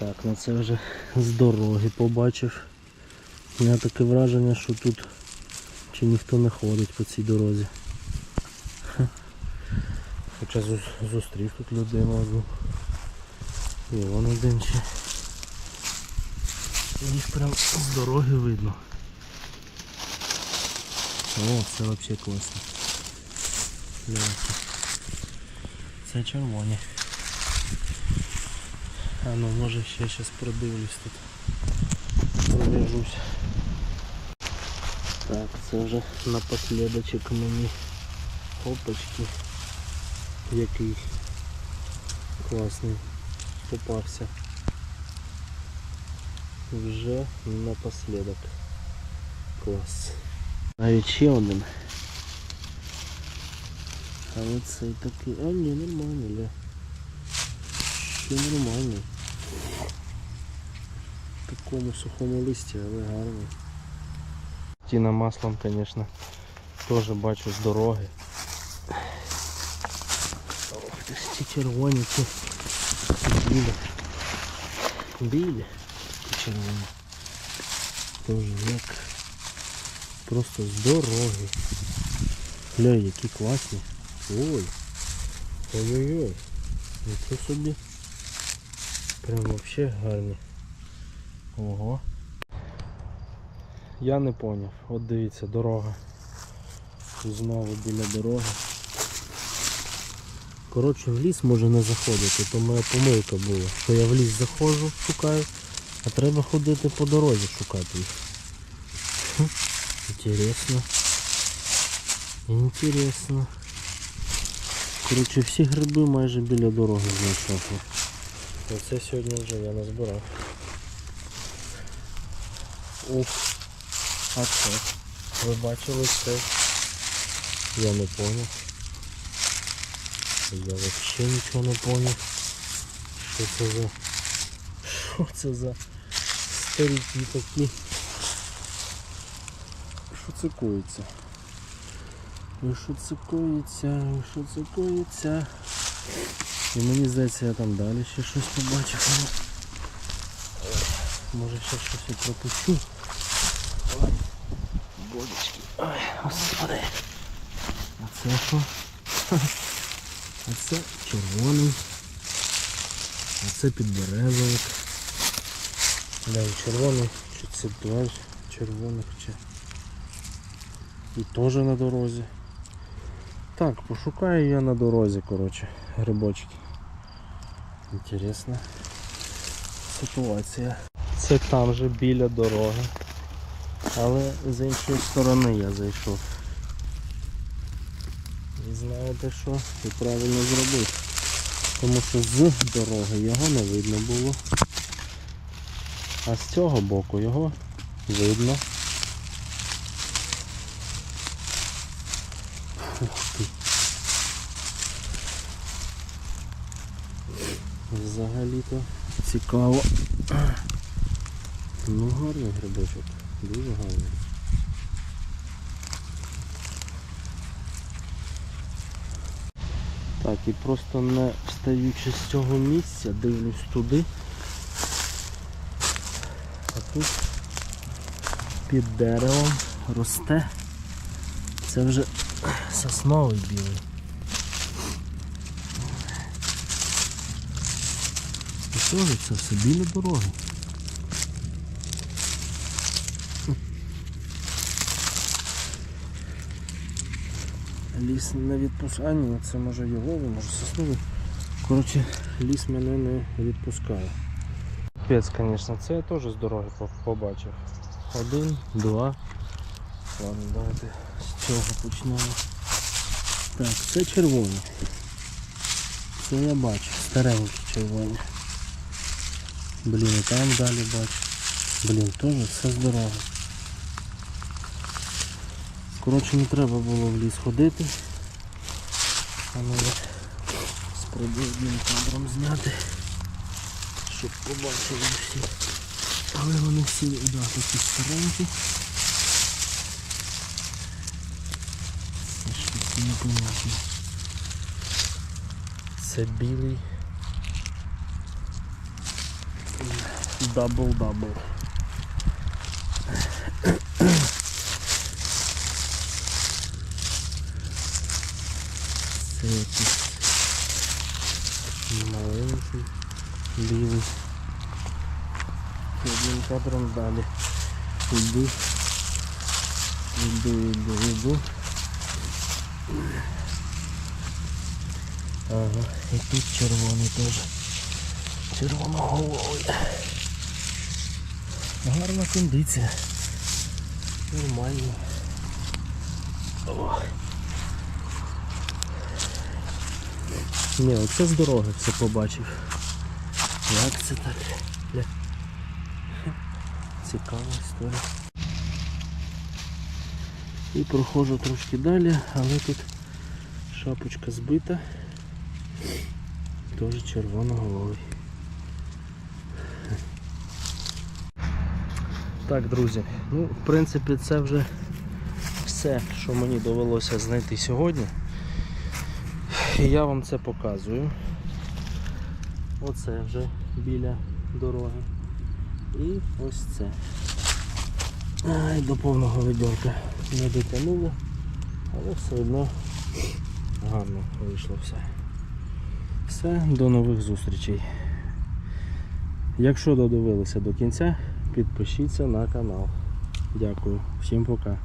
Так, ну це вже з дороги побачив. У мене таке враження, що тут чи ніхто не ходить по цій дорозі. Хоча зустрів тут людину одну. І вон один ще. Їх прям з дороги видно. О, це взагалі класно. Це червоні. А ну може ще зараз продивлюсь тут. Пробіжусь. Так, це вже напослідочок мені опачки. Який класний попався. Вже напослідок. Клас. Навіть ще один. А оцей такий. А ні, нормальний, ля. Ще нормальний. В такому сухому листі, але гарний. Тіна маслом, звісно, теж бачу з дороги. Ох ти ж ці червоні, ці білі. Білі ці червоні. Тоже як просто з дороги. Гля, які класні. Ой. Ой-ой-ой. Нічого собі. Прям вообще гарні. Ого. Я не поняв. От дивіться, дорога. Знову біля дороги. Коротше, в ліс може не заходити, то моя помилка була. Що я в ліс заходжу, шукаю, а треба ходити по дорозі шукати їх. Інтересно. Інтересно. Коротше, всі гриби майже біля дороги знайшов. Оце сьогодні вже я назбирав. Ух. А це? Ви бачили це? Я не поняв. Я взагалі нічого не поняв. Що це за... Що це за старики такі? Що це коїться? І що це коїться? Що це коїться? І мені здається, я там далі ще щось побачив. Може ще щось і пропущу. Ой, Бодечки. Ой, господи. А це що? А це червоний. А це підберезовик. Глянь, червоний, чи це два червоних, чи. І теж на дорозі. Так, пошукаю я на дорозі, коротше, грибочки. Інтересна ситуація. Це там же біля дороги. Але з іншої сторони я зайшов. І знаєте що? І правильно зробив. Тому що з дороги його не видно було. А з цього боку його видно. Ух ти. Взагалі-то цікаво. Ну гарний грибочок, дуже гарний. Так, і просто не встаючи з цього місця, дивлюсь туди. А тут під деревом росте. Це вже сосновий білий. І теж це все біля дороги. Ліс не відпускає, ні, це може його, може сосновий. Коротше, ліс мене не відпускає. Пець, звісно, це я теж з дороги побачив. Один, два. Ладно, давайте цього почнемо. Так, це червоні. Це я бачу, старенькі червоні. Блін, і там далі бачу. Блін, теж все з дороги. Коротше, не треба було в ліс ходити. А ну спробую кадром зняти, щоб побачили всі. Але вони всі да, такі старенькі. Це щось. Це білий. дабл-дабл. Це якийсь маленький, білий. Одним кадром далі. Іду, іду, іду, іду. Ага, і тут червоний теж. Червоноголовий. Гарна кондиція. Нормально. О. Ні, оце з дороги все побачив. Як це так? Бля. Цікава історія. І проходжу трошки далі, але тут шапочка збита. Теж червоноголовий. Так, друзі, ну, в принципі, це вже все, що мені довелося знайти сьогодні. І я вам це показую. Оце вже біля дороги. І ось це. Ай, до повного відьорка не дотягнуло, але все одно гарно вийшло все. Все, до нових зустрічей. Якщо додивилися до кінця, підпишіться на канал. Дякую. Всім пока.